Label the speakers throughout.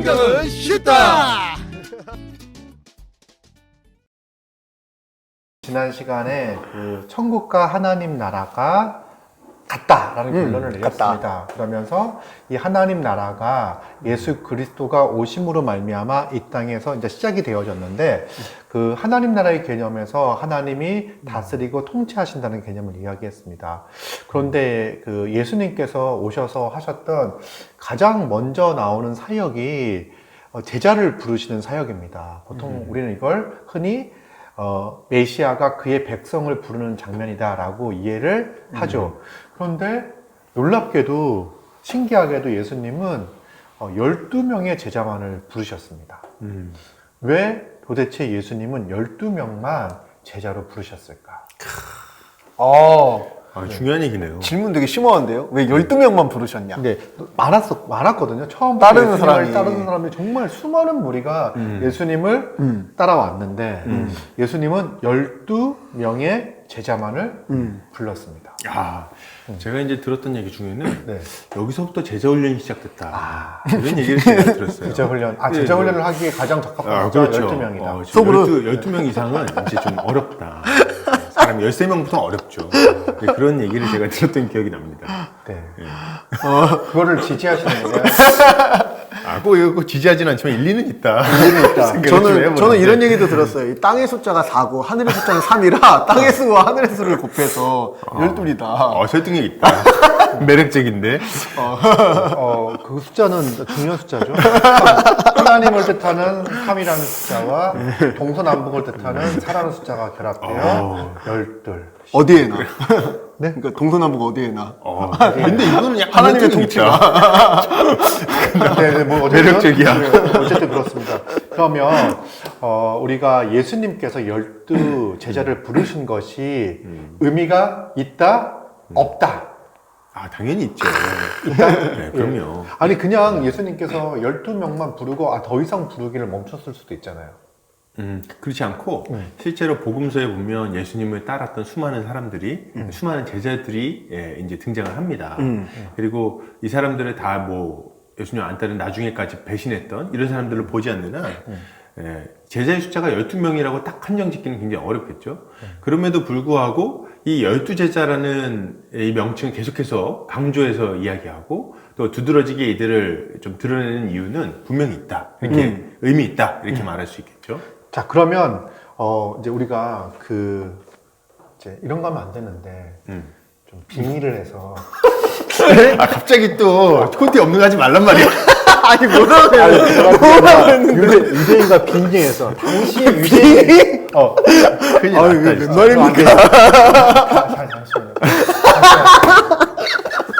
Speaker 1: 성경은 쉽다.
Speaker 2: 지난 시간에 그 천국과 하나님 나라가 같다라는
Speaker 3: 음,
Speaker 2: 결론을 내렸습니다.
Speaker 3: 같다.
Speaker 2: 그러면서 이 하나님 나라가 예수 그리스도가 오심으로 말미암아 이 땅에서 이제 시작이 되어졌는데 그 하나님 나라의 개념에서 하나님이 다스리고 통치하신다는 개념을 이야기했습니다. 그런데 그 예수님께서 오셔서 하셨던 가장 먼저 나오는 사역이 어, 제자를 부르시는 사역입니다. 보통 우리는 이걸 흔히 어, 메시아가 그의 백성을 부르는 장면이다라고 이해를 하죠. 그런데 놀랍게도 신기하게도 예수님은 어, 12명의 제자만을 부르셨습니다.
Speaker 4: 음.
Speaker 2: 왜 도대체 예수님은 12명만 제자로 부르셨을까?
Speaker 3: 어,
Speaker 4: 아, 중요한 얘기네요.
Speaker 3: 질문 되게 심오한데요? 왜 12명만 부르셨냐?
Speaker 2: 근데 많았어, 많았거든요. 처음
Speaker 3: 따르는 사람이.
Speaker 2: 따르는 사람이 정말 수많은 무리가
Speaker 4: 음.
Speaker 2: 예수님을
Speaker 3: 음.
Speaker 2: 따라왔는데
Speaker 4: 음.
Speaker 2: 예수님은 12명의 제자만을
Speaker 3: 음.
Speaker 2: 불렀습니다.
Speaker 4: 야, 제가 이제 들었던 얘기 중에는
Speaker 2: 네.
Speaker 4: 여기서부터 제자 훈련이 시작됐다.
Speaker 2: 아.
Speaker 4: 이런 얘기를 제가 들었어요.
Speaker 2: 제자 훈련. 아,
Speaker 4: 네,
Speaker 2: 제자
Speaker 4: 네.
Speaker 2: 훈련을 하기에 가장 적합한
Speaker 4: 아, 그렇죠.
Speaker 2: 12명이다.
Speaker 4: 어,
Speaker 3: 속으로.
Speaker 4: 12, 12명 이상은 이제 좀 어렵다. 사람 13명부터 어렵죠. 네, 그런 얘기를 제가 들었던 기억이 납니다.
Speaker 2: 네.
Speaker 4: 예.
Speaker 2: 그거를 지지하시는 거예요?
Speaker 4: 아, 꼭 이거 지지하진 않지만 일리는 있다.
Speaker 2: 일리는 있다.
Speaker 3: 저는. 저는 이런 얘기도 들었어요. 이 땅의 숫자가 4고 하늘의 숫자는 3이라 땅의 수와 하늘의 수를 곱해서 12이다.
Speaker 4: 어, 설득력 있다. 매력적인데.
Speaker 2: 어, 그 숫자는 중요한 숫자죠. 하나님을 뜻하는 3이라는 숫자와 동서남북을 뜻하는 4라는 숫자가 결합되어
Speaker 4: 어.
Speaker 2: 열둘.
Speaker 3: 어디에 나? 네? 그러니까 동서남북 어디에 나?
Speaker 4: 어, 근데 이거는 약간
Speaker 3: 하나님의 통치가.
Speaker 4: 있다.
Speaker 2: 네, 네, 뭐 어쨌든,
Speaker 4: 매력적이야.
Speaker 2: 네, 어쨌든 그렇습니다. 그러면 어, 우리가 예수님께서 열두 제자를 부르신 것이 의미가 있다, 없다.
Speaker 4: 아, 당연히 있죠. 네, 그럼요.
Speaker 2: 아니 그냥 예수님께서 12명만 부르고 아, 더 이상 부르기를 멈췄을 수도 있잖아요.
Speaker 4: 음, 그렇지 않고
Speaker 2: 네.
Speaker 4: 실제로 복음서에 보면 예수님을 따랐던 수많은 사람들이 수많은 제자들이 예, 이제 등장을 합니다.
Speaker 3: 음.
Speaker 4: 그리고 이 사람들을 다 뭐 예수님 안 따른 나중에까지 배신했던 이런 사람들을 보지 않는 한 예, 제자의 숫자가 12명이라고 딱 한정 짓기는 굉장히 어렵겠죠. 그럼에도 불구하고 이 열두 제자라는 이 명칭을 계속해서 강조해서 이야기하고 또 두드러지게 이들을 좀 드러내는 이유는 분명히 있다. 이렇게
Speaker 3: 음.
Speaker 4: 의미 있다. 이렇게 말할 수 있겠죠.
Speaker 2: 자 그러면 어, 이제 우리가 그 이제 이런 거 하면 안 되는데
Speaker 4: 음.
Speaker 2: 좀 빙의를 해서
Speaker 4: 아 갑자기 또 콘티 없는 거 하지 말란 말이야.
Speaker 3: 아니, 뭐라고
Speaker 2: 유대, 유대 인과 빙의해서 당시 유대인 어
Speaker 4: 큰일 났다.
Speaker 3: 왜
Speaker 4: 진짜.
Speaker 3: 말입니까?
Speaker 2: 잠시만요. 잠시만요.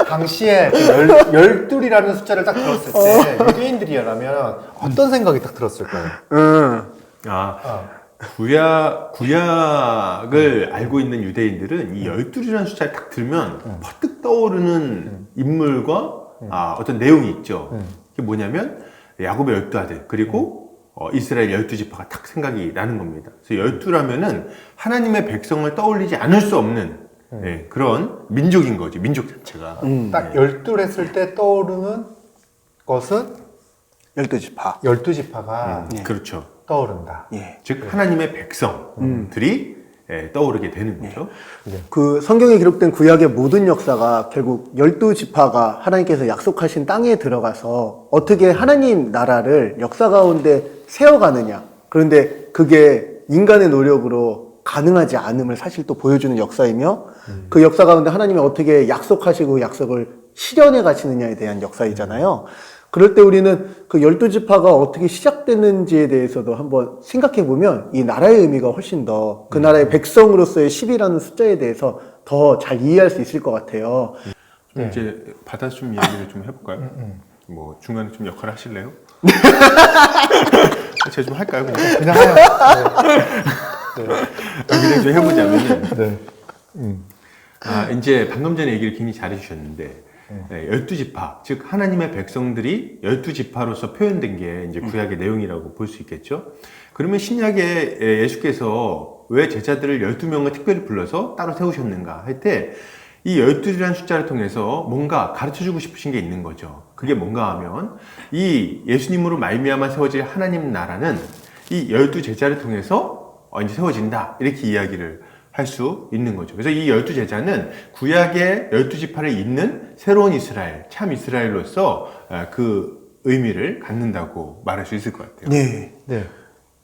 Speaker 2: 당시에 그 열, 열둘이라는 숫자를 딱 들었을 때 유대인들이라면 어떤 생각이 딱 들었을까요?
Speaker 3: 응.
Speaker 4: 아
Speaker 2: 어.
Speaker 4: 구약 구약을 알고 있는 유대인들은 이 열둘이라는 숫자를 딱 들면 퍼뜩 떠오르는 인물과 아, 어떤 내용이 있죠. 그게 뭐냐면 야곱의 열두 아들 그리고 어, 이스라엘 열두 지파가 딱 생각이 나는 겁니다. 그래서 열두라면은 하나님의 백성을 떠올리지 않을 수 없는 예, 그런 민족인 거지 민족 자체가.
Speaker 3: 음.
Speaker 2: 딱 열둘 했을 때 떠오르는 것은
Speaker 3: 12지파.
Speaker 2: 열두 지파가
Speaker 4: 음, 그렇죠.
Speaker 2: 떠오른다.
Speaker 3: 예.
Speaker 4: 즉 하나님의 백성들이 예, 떠오르게 되는 거죠.
Speaker 3: 그 성경에 기록된 구약의 모든 역사가 결국 열두 지파가 하나님께서 약속하신 땅에 들어가서 어떻게 하나님 나라를 역사 가운데 세워가느냐. 그런데 그게 인간의 노력으로 가능하지 않음을 사실 또 보여주는 역사이며 그 역사 가운데 하나님이 어떻게 약속하시고 약속을 실현해 가시느냐에 대한 역사이잖아요. 그럴 때 우리는 그 열두 지파가 어떻게 시작됐는지에 대해서도 한번 생각해 보면 이 나라의 의미가 훨씬 더 그 나라의 백성으로서의 10이라는 숫자에 대해서 더 잘 이해할 수 있을 것 같아요.
Speaker 4: 좀 이제 받아서 좀 이야기를 좀 해볼까요? 뭐 중간에 좀 역할 하실래요? 제가 좀 할까요? 그냥,
Speaker 2: 그냥 하여.
Speaker 4: 그냥 좀 해보자면은
Speaker 2: 네.
Speaker 4: 아, 이제 방금 전에 얘기를 굉장히 잘해주셨는데 네, 열두 지파, 즉 하나님의 백성들이 열두 지파로서 표현된 게 이제 구약의 내용이라고 볼 수 있겠죠. 그러면 신약에 예, 예수께서 왜 제자들을 열두 명을 특별히 불러서 따로 세우셨는가 할 때이 12이라는 숫자를 통해서 뭔가 가르쳐 주고 싶으신 게 있는 거죠. 그게 뭔가 하면 이 예수님으로 말미암아 세워질 하나님 나라는 이 열두 제자를 통해서 어, 이제 세워진다. 이렇게 이야기를 할 수 있는 거죠. 그래서 이 열두 제자는 구약의 열두 지파를 잇는 새로운 이스라엘, 참 이스라엘로서 어, 그 의미를 갖는다고 말할 수 있을 것 같아요.
Speaker 3: 네.
Speaker 2: 네.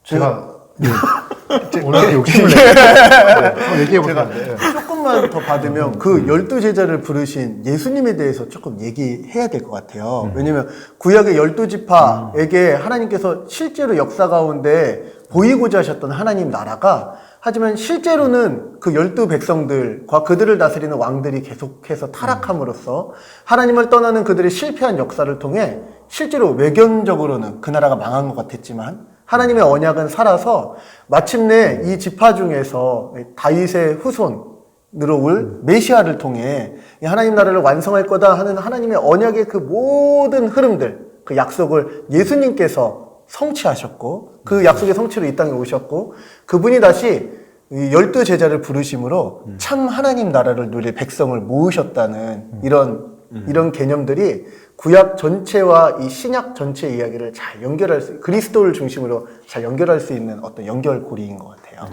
Speaker 2: 제가 네. 오늘 욕심을 내요. 네. 얘기해 보세요. 네.
Speaker 3: 조금만 더 받으면 그 열두 제자를 부르신 예수님에 대해서 조금 얘기해야 될 것 같아요. 왜냐면 구약의 열두 지파에게 하나님께서 실제로 역사 가운데 보이고자 하셨던 하나님 나라가 하지만 실제로는 그 열두 백성들과 그들을 다스리는 왕들이 계속해서 타락함으로써 하나님을 떠나는 그들의 실패한 역사를 통해 실제로 외견적으로는 그 나라가 망한 것 같았지만 하나님의 언약은 살아서 마침내 이 지파 중에서 다윗의 후손으로 올 메시아를 통해 이 하나님 나라를 완성할 거다 하는 하나님의 언약의 그 모든 흐름들, 그 약속을 예수님께서 성취하셨고 그 약속의 성취로 이 땅에 오셨고 그분이 다시 이 열두 제자를 부르심으로 참 하나님 나라를 누릴 백성을 모으셨다는 이런 이런 개념들이 구약 전체와 이 신약 전체 이야기를 잘 연결할 수 그리스도를 중심으로 잘 연결할 수 있는 어떤 연결고리인 것 같아요.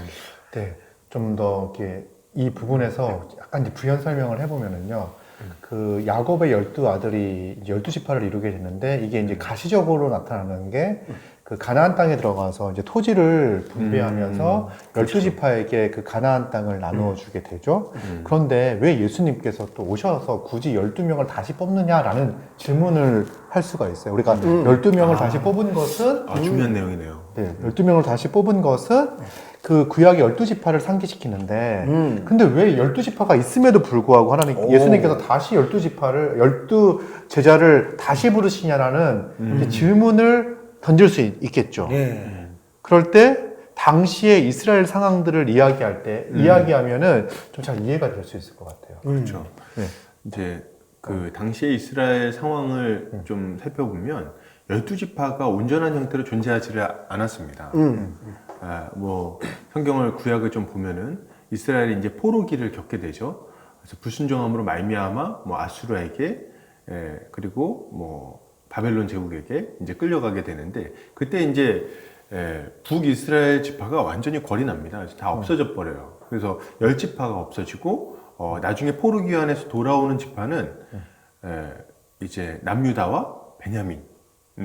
Speaker 2: 네, 좀 더 이렇게 이 부분에서 약간 이제 부연 설명을 해보면은요. 그 야곱의 열두 아들이 열두 지파를 이루게 됐는데 이게 이제 가시적으로 나타나는 게 그 가나안 땅에 들어가서 이제 토지를 분배하면서 열두 지파에게 그 가나안 땅을 나누어 주게 되죠. 그런데 왜 예수님께서 또 오셔서 굳이 열두 명을 다시 뽑느냐라는 질문을 할 수가 있어요. 우리가 열두 명을 다시 뽑은 것은
Speaker 4: 아, 중요한 내용이네요.
Speaker 2: 네, 12명을 다시 뽑은 것은 그 구약의 12지파를 상기시키는데
Speaker 3: 음.
Speaker 2: 근데 왜 12지파가 있음에도 불구하고 하나님
Speaker 3: 오.
Speaker 2: 예수님께서 다시 12지파를 12 제자를 다시 부르시냐라는 이제 질문을 던질 수 있, 겠죠
Speaker 3: 네.
Speaker 2: 그럴 때 당시의 이스라엘 상황들을 이야기할 때 이야기하면은 좀 잘 이해가 될 수 있을 것 같아요.
Speaker 4: 그렇죠.
Speaker 2: 네.
Speaker 4: 이제 그 당시의 이스라엘 상황을 좀 살펴보면 열두 지파가 온전한 형태로 존재하지를 않았습니다.
Speaker 3: 음.
Speaker 4: 아, 뭐 성경을 구약을 좀 보면은 이스라엘이 이제 포로기를 겪게 되죠. 그래서 불순종함으로 말미암아 뭐 아수르에게 예, 그리고 뭐 바벨론 제국에게 이제 끌려가게 되는데 그때 이제 예, 북이스라엘 지파가 완전히 궐이 납니다. 그래서 다 없어져 버려요. 그래서 열 지파가 없어지고 어, 나중에 포르기 안에서 돌아오는 지파는 예, 이제 남유다와 베냐민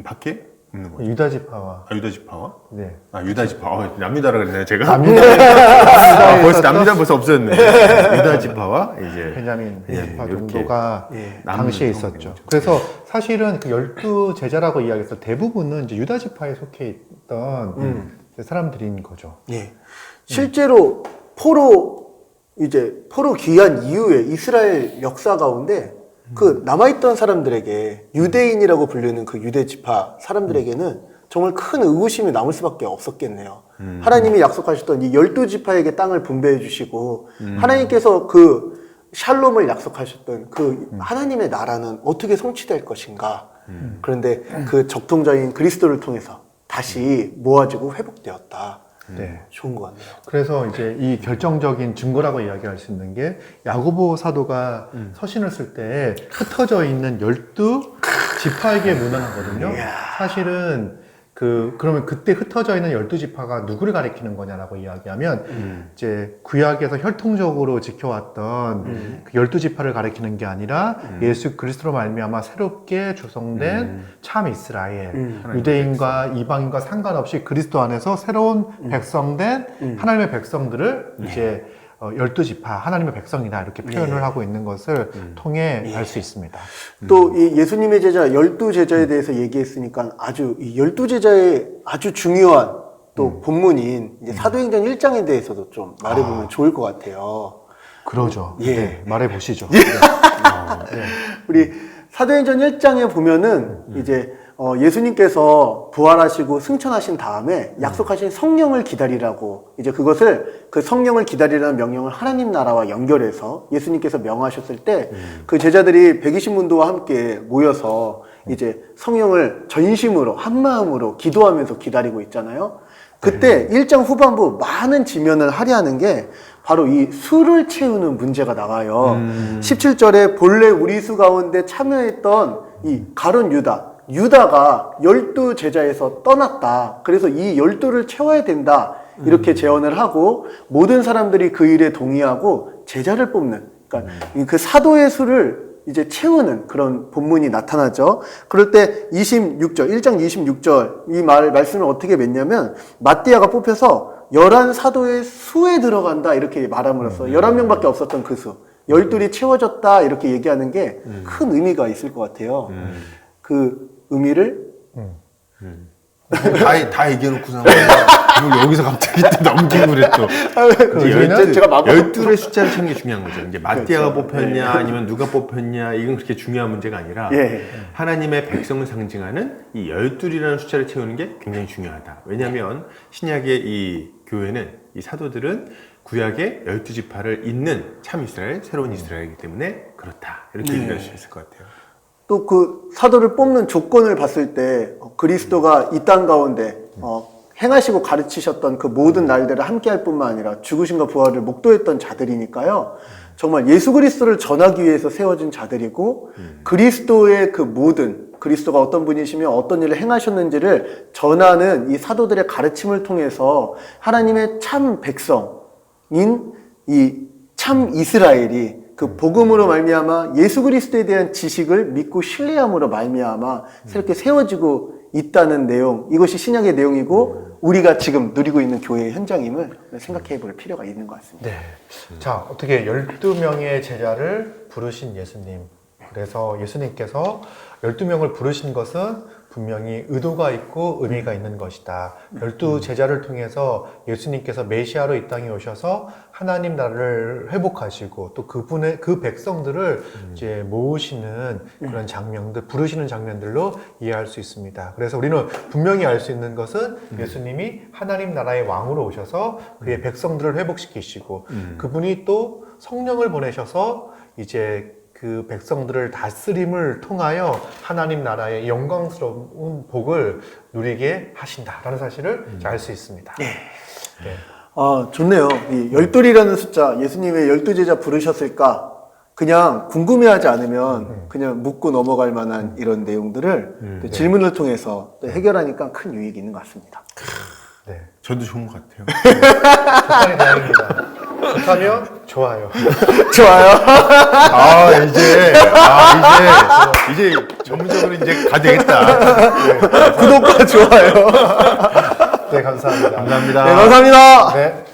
Speaker 4: 밖에 없는 거죠.
Speaker 2: 유다 지파와
Speaker 4: 아, 유다 지파와
Speaker 2: 네.
Speaker 4: 아 유다 지파 어, 남유다라 그랬나요 제가?
Speaker 2: 남유다
Speaker 4: 아, 벌써 남유다 벌써 없어졌네. 유다 지파와 이제
Speaker 2: 베냐민
Speaker 4: 베냐민,
Speaker 2: 지파
Speaker 4: 이렇게.
Speaker 2: 정도가
Speaker 3: 예.
Speaker 2: 당시에 있었죠.
Speaker 4: 성경이죠.
Speaker 2: 그래서 사실은 그 열두 제자라고 이야기해서 대부분은 이제 유다 지파에 속해 있던
Speaker 3: 음.
Speaker 2: 이제 사람들인 거죠.
Speaker 3: 예. 실제로 포로 이제 포로 귀한 이후에 이스라엘 역사 가운데 그 남아있던 사람들에게 유대인이라고 불리는 그 유대 지파 사람들에게는 정말 큰 의구심이 남을 수밖에 없었겠네요. 하나님이 약속하셨던 이 열두 지파에게 땅을 분배해 주시고 하나님께서 그 샬롬을 약속하셨던 그 하나님의 나라는 어떻게 성취될 것인가. 그런데 그 적통자인 그리스도를 통해서 다시 모아지고 회복되었다.
Speaker 2: 네.
Speaker 3: 좋은 것 같네요.
Speaker 2: 그래서 이제 이 결정적인 증거라고 이야기할 수 있는 게 야고보 사도가 서신을 쓸 때 흩어져 있는 열두 지파에게 문안하거든요. 사실은 그 그러면 그때 흩어져 있는 열두 지파가 누구를 가리키는 거냐라고 이야기하면 이제 구약에서 혈통적으로 지켜왔던 그 열두 지파를 가리키는 게 아니라 예수 그리스도로 말미암아 새롭게 조성된 참 이스라엘
Speaker 3: 음.
Speaker 2: 유대인과 이방인과 상관없이 그리스도 안에서 새로운 백성된 하나님의 백성들을 이제 어, 열두 지파 하나님의 백성이다 이렇게 표현을 하고 있는 것을 통해 알수 있습니다.
Speaker 3: 또 이 예수님의 제자 열두 제자에 대해서 얘기했으니까 아주 이 열두 제자의 아주 중요한 또 본문인 이제 사도행전 1장에 대해서도 좀 말해보면 좋을 것 같아요.
Speaker 2: 그러죠.
Speaker 3: 예.
Speaker 2: 네, 말해 보시죠.
Speaker 3: 우리 사도행전 1장에 보면은 이제 어, 예수님께서 부활하시고 승천하신 다음에 약속하신 성령을 기다리라고 이제 그것을 그 성령을 기다리라는 명령을 하나님 나라와 연결해서 예수님께서 명하셨을 때 그 제자들이 120문도와 함께 모여서 이제 성령을 전심으로 한 마음으로 기도하면서 기다리고 있잖아요. 그때 1장 후반부 많은 지면을 할애하는 게 바로 이 수를 채우는 문제가 나와요.
Speaker 4: 음.
Speaker 3: 17절에 본래 우리 수 가운데 참여했던 이 가론 유다, 유다가 열두 제자에서 떠났다. 그래서 이 열두를 채워야 된다. 이렇게 제언을 하고 모든 사람들이 그 일에 동의하고 제자를 뽑는. 그러니까 그 사도의 수를 이제 채우는 그런 본문이 나타나죠. 그럴 때 26절, 1장 26절 이 말, 말씀을 어떻게 맺냐면 마띠아가 뽑혀서 열한 사도의 수에 들어간다 이렇게 말함으로써 11명밖에 없었던 그 수. 열둘이 채워졌다 이렇게 얘기하는 게 큰 의미가 있을 것 같아요. 그 의미를
Speaker 4: 다, 다 얘기해놓고서 이걸 여기서 갑자기 또 넘기고 그래 또.
Speaker 2: 의미는
Speaker 4: 열두-
Speaker 3: 제가 마법-
Speaker 4: 열둘의 숫자를 찾는 게 중요한 거죠. 이제 마띠아가
Speaker 3: 그렇죠.
Speaker 4: 뽑혔냐 아니면 누가 뽑혔냐 이건 그렇게 중요한 문제가 아니라
Speaker 3: 예.
Speaker 4: 하나님의 백성을 상징하는 이 열둘이라는 숫자를 채우는 게 굉장히 중요하다. 왜냐하면 신약의 이 교회는 이 사도들은 구약의 열두 지파를 잇는 참 이스라엘, 새로운 이스라엘이기 때문에 그렇다 이렇게
Speaker 3: 네.
Speaker 4: 얘기할 수 있을 것 같아요.
Speaker 3: 또 그 사도를 뽑는 조건을 봤을 때 어, 그리스도가 이 땅 가운데 어, 행하시고 가르치셨던 그 모든 날들을 함께할 뿐만 아니라 죽으신과 부활을 목도했던 자들이니까요. 정말 예수 그리스도를 전하기 위해서 세워진 자들이고 그리스도의 그 모든 그리스도가 어떤 분이시며 어떤 일을 행하셨는지를 전하는 이 사도들의 가르침을 통해서 하나님의 참 백성인 이 참 이스라엘이 그 복음으로 말미암아 예수 그리스도에 대한 지식을 믿고 신뢰함으로 말미암아 새롭게 세워지고 있다는 내용 이것이 신약의 내용이고 우리가 지금 누리고 있는 교회의 현장임을 생각해 볼 필요가 있는 것 같습니다.
Speaker 2: 네. 자, 어떻게 12명의 제자를 부르신 예수님. 그래서 예수님께서 12명을 부르신 것은 분명히 의도가 있고 의미가 있는 것이다. 열두 제자를 통해서 예수님께서 메시아로 이 땅에 오셔서 하나님 나라를 회복하시고 또 그분의 그 백성들을 이제 모으시는 그런 장면들, 부르시는 장면들로 이해할 수 있습니다. 그래서 우리는 분명히 알 수 있는 것은 예수님이 하나님 나라의 왕으로 오셔서 그의 백성들을 회복시키시고 그분이 또 성령을 보내셔서 이제 그 백성들을 다스림을 통하여 하나님 나라의 영광스러운 복을 누리게 하신다라는 사실을 알수 있습니다. 네.
Speaker 3: 아, 좋네요. 이 열둘이라는 숫자, 예수님의 열두 제자 부르셨을까? 그냥 궁금해하지 않으면 그냥 묻고 넘어갈 만한 이런 내용들을 또 질문을 통해서 또 해결하니까 큰 유익이 있는 것 같습니다.
Speaker 2: 네.
Speaker 4: 저도 좋은 것 같아요.
Speaker 2: 좋다니 다행입니다. 좋다면 좋아요.
Speaker 3: 좋아요.
Speaker 4: 아 이제 아 이제 이제 전문적으로 이제 가 되겠다.
Speaker 3: 구독과 좋아요.
Speaker 2: 네, 감사합니다.
Speaker 4: 감사합니다.
Speaker 3: 네, 감사합니다.
Speaker 2: 네.